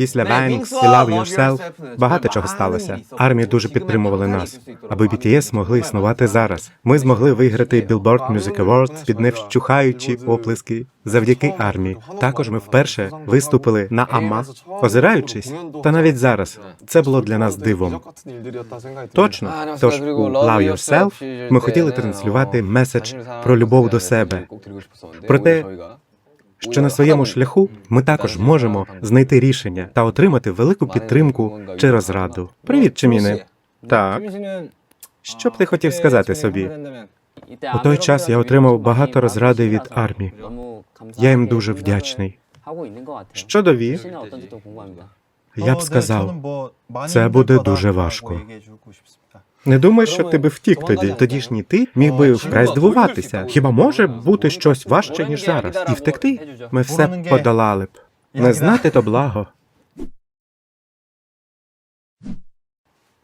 Після Wings і Love Yourself багато чого сталося. Армії дуже підтримували нас, аби BTS могли існувати зараз. Ми змогли виграти Billboard Music Awards під невщухаючі оплески завдяки армії. Також ми вперше виступили на Амма, озираючись, та навіть зараз це було для нас дивом. Точно, тож у Love Yourself ми хотіли транслювати меседж про любов до себе. Проте, що на своєму шляху ми також можемо знайти рішення та отримати велику підтримку чи розраду. Привіт, Чиміне. Так, що б ти хотів сказати собі? У той час я отримав багато розради від армії. Я їм дуже вдячний. Щодо Ві, я б сказав, це буде дуже важко. Не думай, що ти би втік тоді. Тодішній ти міг би вкрай здивуватися. Хіба може бути щось важче, ніж зараз? І втекти? Ми все б подолали б. Не знати то благо.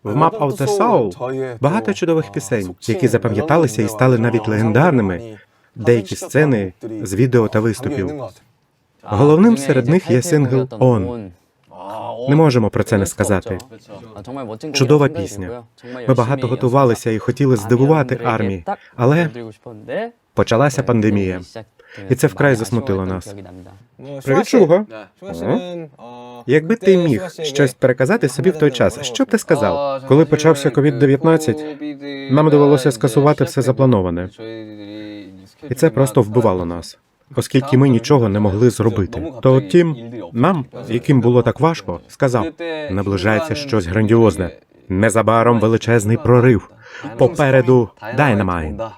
В Map of the Soul багато чудових пісень, які запам'яталися і стали навіть легендарними. Деякі сцени з відео та виступів. Головним серед них є сингл «On». Не можемо про це не сказати. Чудова пісня. Ми багато готувалися і хотіли здивувати армії, але Почалася пандемія. і це вкрай засмутило нас. Привіт, Шуго. Якби ти міг щось переказати собі в той час, що б ти сказав? Коли почався COVID-19, нам довелося скасувати все заплановане, і це просто вбивало нас, оскільки ми нічого не могли зробити. То тім, нам, яким було так важко, сказав: наближається щось грандіозне. Незабаром величезний прорив. Попереду Dynamite.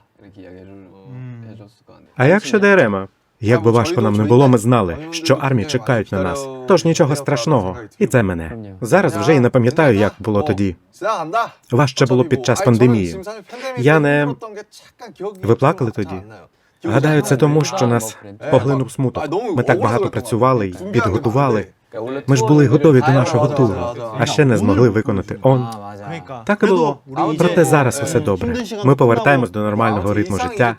А як щодо Ерема? Як би важко нам не було, ми знали, що армії чекають на нас. Тож нічого страшного, і це мене. Зараз вже і не пам'ятаю, як було тоді. Важче було під час пандемії. Я не ви плакали тоді? Гадаю, це тому, що нас поглинув смуток. Ми так багато працювали і підготували. Ми ж були готові до нашого туру, а ще не змогли виконати он. Так і було. Проте зараз усе добре. Ми повертаємось до нормального ритму життя.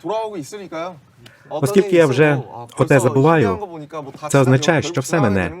Оскільки я вже оте забуваю, це означає, що все мене.